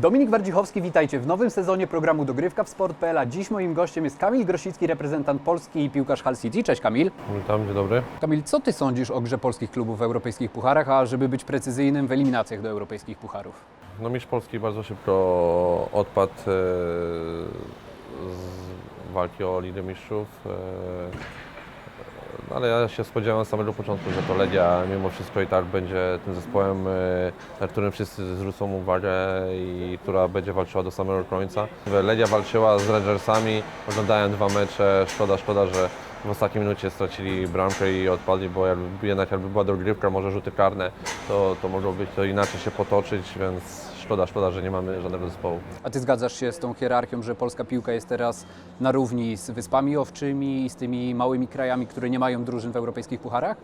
Dominik Wardzichowski, witajcie w nowym sezonie programu Dogrywka w Sport.pl. a Dziś moim gościem jest Kamil Grosicki, reprezentant Polski i piłkarz Hull City. Cześć Kamil. Witam, dzień dobry. Kamil, co Ty sądzisz o grze polskich klubów w europejskich pucharach, a żeby być precyzyjnym w eliminacjach do europejskich pucharów? No mistrz Polski bardzo szybko odpadł e, z walki o Ligę Mistrzów. No ale ja się spodziewałem z samego początku, że to Legia mimo wszystko i tak będzie tym zespołem, e, na którym wszyscy zwrócą uwagę i która będzie walczyła do samego końca. Legia walczyła z Rangersami, oglądałem dwa mecze, szkoda, szkoda, że w ostatniej minucie stracili bramkę i odpadli, bo jakby, jednak jakby była dogrywka, może rzuty karne, to, to mogło być to inaczej się potoczyć, więc szkoda, szkoda, że nie mamy żadnego zespołu. A Ty zgadzasz się z tą hierarchią, że polska piłka jest teraz na równi z Wyspami Owczymi i z tymi małymi krajami, które nie mają drużyn w europejskich pucharach?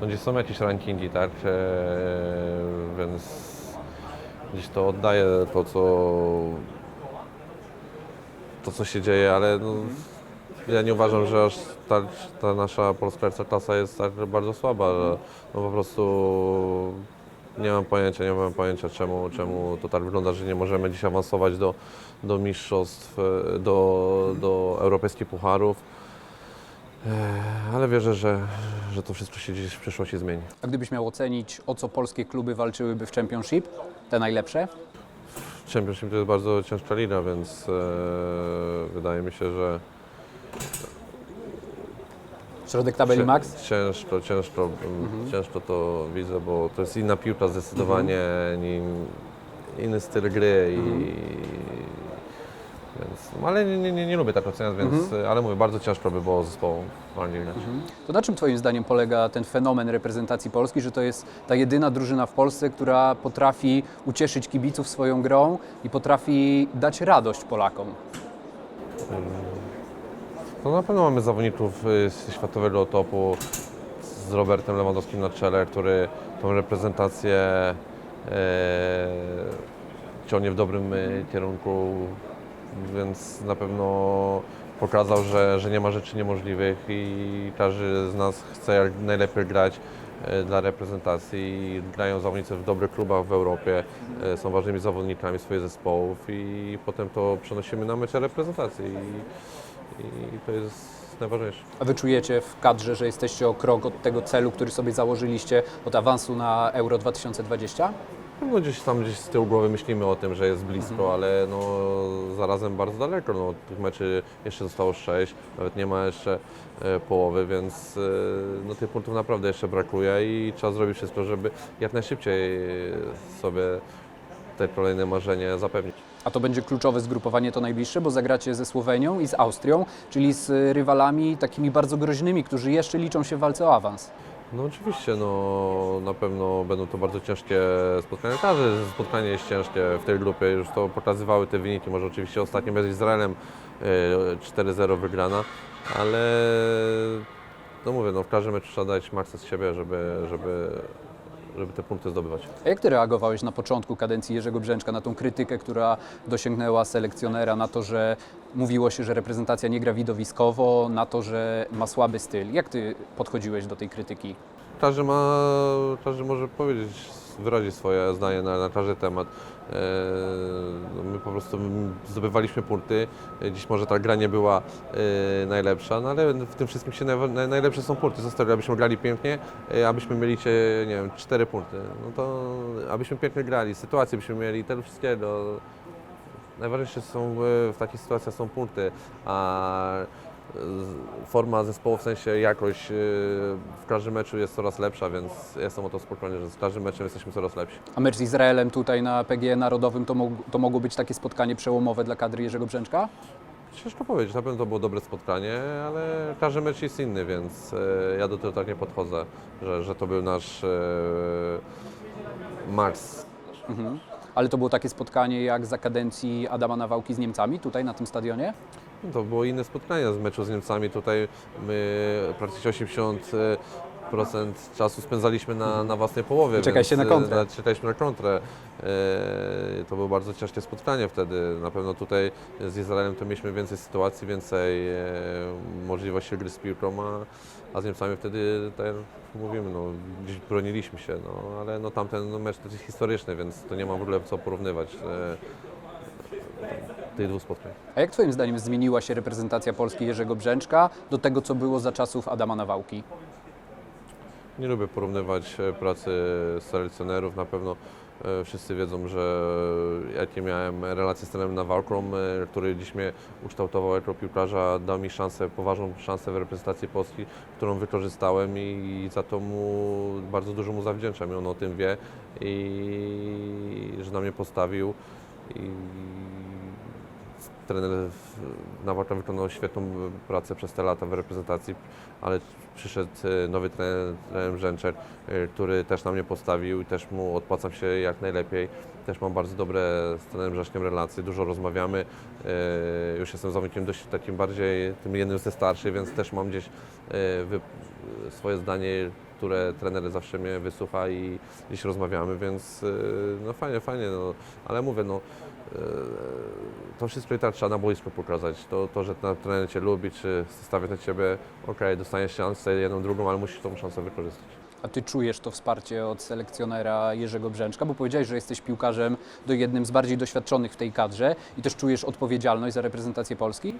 No gdzieś są jakieś rankingi, tak, e, więc gdzieś to oddaje to, co to, co się dzieje, ale no, ja nie uważam, że aż ta, ta nasza polska klasa jest tak bardzo słaba, że no po prostu nie mam pojęcia, nie mam pojęcia czemu, czemu to tak wygląda, że nie możemy dziś awansować do, do mistrzostw, e, do, do europejskich pucharów. E, Ale wierzę, że, że to wszystko się gdzieś w przyszłości zmieni. A gdybyś miał ocenić, o co polskie kluby walczyłyby w Championship, te najlepsze? Championship to jest bardzo ciężka liga, więc e, wydaje mi się, że Środek tabeli max? ciężko, ciężko, mm, ciężko to widzę, bo to jest inna piłka zdecydowanie, in, inny styl gry i więc, ale nie, nie, nie, nie lubię tak oceniać, więc, ale mówię, bardzo ciężko by było Anglii grać. To na czym Twoim zdaniem polega ten fenomen reprezentacji Polski, że to jest ta jedyna drużyna w Polsce, która potrafi ucieszyć kibiców swoją grą i potrafi dać radość Polakom? No na pewno mamy zawodników y, z światowego topu z Robertem Lewandowskim na czele, który tą reprezentację e, ciągnie w dobrym y, kierunku, więc na pewno pokazał, że, że nie ma rzeczy niemożliwych i każdy z nas chce jak najlepiej grać dla reprezentacji. Grają zawodnicy w dobrych klubach w Europie, są ważnymi zawodnikami swoich zespołów i potem to przenosimy na mecze reprezentacji. I, to jest najważniejsze. A Wy czujecie w kadrze, że jesteście o krok od tego celu, który sobie założyliście, od awansu na Euro 2020? No gdzieś tam gdzieś z tyłu głowy myślimy o tym, że jest blisko, ale no zarazem bardzo daleko. No, tych meczy jeszcze zostało sześć, nawet nie ma jeszcze e, połowy, więc e, no, tych punktów naprawdę jeszcze brakuje i trzeba zrobić wszystko, żeby jak najszybciej sobie te kolejne marzenie zapewnić. A to będzie kluczowe zgrupowanie to najbliższe, bo zagracie ze Słowenią i z Austrią, czyli z rywalami takimi bardzo groźnymi, którzy jeszcze liczą się w walce o awans. No oczywiście, no na pewno będą to bardzo ciężkie spotkania. Każde spotkanie jest ciężkie w tej grupie, już to pokazywały te wyniki. Może oczywiście ostatnio bez Izraelem e, 4-0 wygrana, ale no mówię, no w każdym meczu trzeba dać maksa z siebie, żeby, żeby, żeby te punkty zdobywać. A jak Ty reagowałeś na początku kadencji Jerzego Brzęczka na tą krytykę, która dosięgnęła selekcjonera, na to, że mówiło się, że reprezentacja nie gra widowiskowo, na to, że ma słaby styl? Jak Ty podchodziłeś do tej krytyki? Każdy ma, może powiedzieć, wyrazić swoje zdanie na, na każdy temat. E, no my po prostu zdobywaliśmy punkty. Dziś może ta gra nie była e, najlepsza, no ale w tym wszystkim się najlepsze są punkty. Zostały, abyśmy grali pięknie, e, abyśmy mieli nie wiem, cztery punkty. No to abyśmy pięknie grali, sytuacje byśmy mieli, tego wszystkiego. Najważniejsze są e, w takich sytuacjach są punkty, a e, forma zespołu, w sensie jakość e, w każdym meczu jest coraz lepsza, więc jestem o to spokojny, że z każdym meczem jesteśmy coraz lepsi. A mecz z Izraelem tutaj na PGE Narodowym to, mógł, to mogło być takie spotkanie przełomowe dla kadry Jerzego Brzęczka? Ciężko powiedzieć, na pewno to było dobre spotkanie, ale każdy mecz jest inny, więc ja do tego tak nie podchodzę, że, że to był nasz e, maks. Ale to było takie spotkanie jak za kadencji Adama Nawałki z Niemcami tutaj na tym stadionie? To było inne spotkanie z meczu z Niemcami. Tutaj my praktycznie 80 procent czasu spędzaliśmy na, na własnej połowie. Czekaliście na kontrę. e, Czekaliśmy na kontrę. E, To było bardzo ciężkie spotkanie wtedy. Na pewno tutaj z Izraelem to mieliśmy więcej sytuacji, więcej e, możliwości gry z piłką, a, a z Niemcami wtedy, tak jak mówimy, no, gdzieś broniliśmy się, no, ale no, tamten no, mecz to jest historyczny, więc to nie ma w ogóle co porównywać e, tych dwóch spotkań. A jak Twoim zdaniem zmieniła się reprezentacja Polski Jerzego Brzęczka do tego, co było za czasów Adama Nawałki? Nie lubię porównywać e, pracy selekcjonerów. Na pewno wszyscy wiedzą, że jakie miałem relacje z trenerem Nawałką, e, który dziś mnie ukształtował jako piłkarza, dał mi szansę, poważną szansę w reprezentacji Polski, którą wykorzystałem i za to mu bardzo dużo mu zawdzięczam i on o tym wie i że na mnie postawił. I trener Nawałka wykonał świetną pracę przez te lata w reprezentacji, ale przyszedł e, nowy trener, trener Brzęczek, e, który też na mnie postawił i też mu odpłacam się jak najlepiej. Też mam bardzo dobre z trenerem Brzeszkiem relacje, dużo rozmawiamy. E, Już jestem zawodnikiem dość takim bardziej, tym jednym ze starszych, więc też mam gdzieś swoje zdanie, które trener zawsze mnie wysłucha i gdzieś rozmawiamy, więc e, no fajnie, fajnie, no, ale mówię, no e, to wszystko i tak trzeba na boisku pokazać. To, to że trener Cię lubi, czy stawia na Ciebie, okej, dostaniesz szansę, jedną, drugą, ale musisz tą szansę wykorzystać. A Ty czujesz to wsparcie od selekcjonera Jerzego Brzęczka, bo powiedziałeś, że jesteś piłkarzem do jednym z bardziej doświadczonych w tej kadrze i też czujesz odpowiedzialność za reprezentację Polski?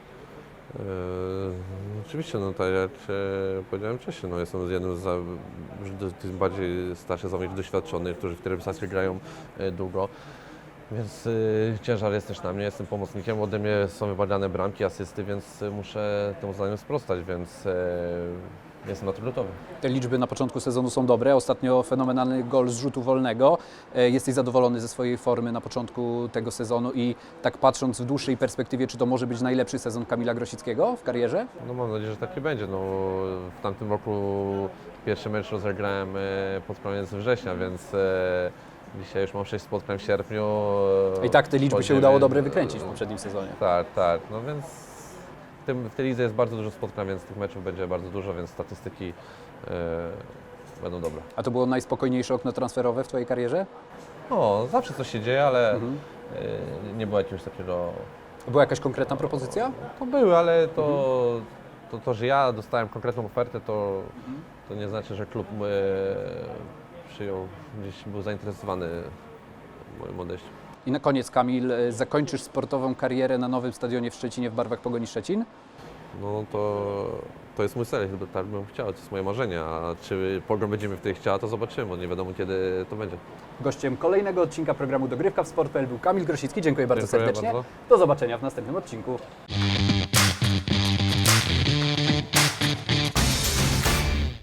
Eee, oczywiście, no tak jak e, powiedziałem wcześniej, no jestem z jednym z za- tych bardziej starszych zawodników doświadczonych, którzy w tej grają e, długo. Więc e, ciężar jest też na mnie, jestem pomocnikiem, ode mnie są wymagane bramki, asysty, więc muszę temu zadaniu sprostać, więc jestem na to gotowy. Te liczby na początku sezonu są dobre. Ostatnio fenomenalny gol z rzutu wolnego. E, Jesteś zadowolony ze swojej formy na początku tego sezonu i tak patrząc w dłuższej perspektywie, czy to może być najlepszy sezon Kamila Grosickiego w karierze? No mam nadzieję, że takie będzie. No, w tamtym roku pierwszy mecz rozegrałem e, pod koniec września, więc e, dzisiaj już mam 6 spotkań w sierpniu. I tak te liczby się udało dobre wykręcić w poprzednim sezonie. Tak, tak. No więc tym, w tej lidze jest bardzo dużo spotkań, więc tych meczów będzie bardzo dużo, więc statystyki e, będą dobre. A to było najspokojniejsze okno transferowe w Twojej karierze? No, zawsze coś się dzieje, ale Mhm. e, nie było jakiegoś takiego Była jakaś konkretna propozycja? To były, ale to, to, to, że ja dostałem konkretną ofertę, to, to nie znaczy, że klub e, przyjął, gdzieś był zainteresowany moim odejściem. I na koniec, Kamil, e, zakończysz sportową karierę na nowym stadionie w Szczecinie w barwach Pogoni Szczecin? No to, to jest mój cel, chyba tak bym chciał, to jest moje marzenie, a czy Pogoń będziemy w tej chciała, to zobaczymy, bo nie wiadomo kiedy to będzie. Gościem kolejnego odcinka programu Dogrywka w Sport.pl był Kamil Grosicki. Dziękuję bardzo Dziękuję serdecznie. bardzo. Do zobaczenia w następnym odcinku.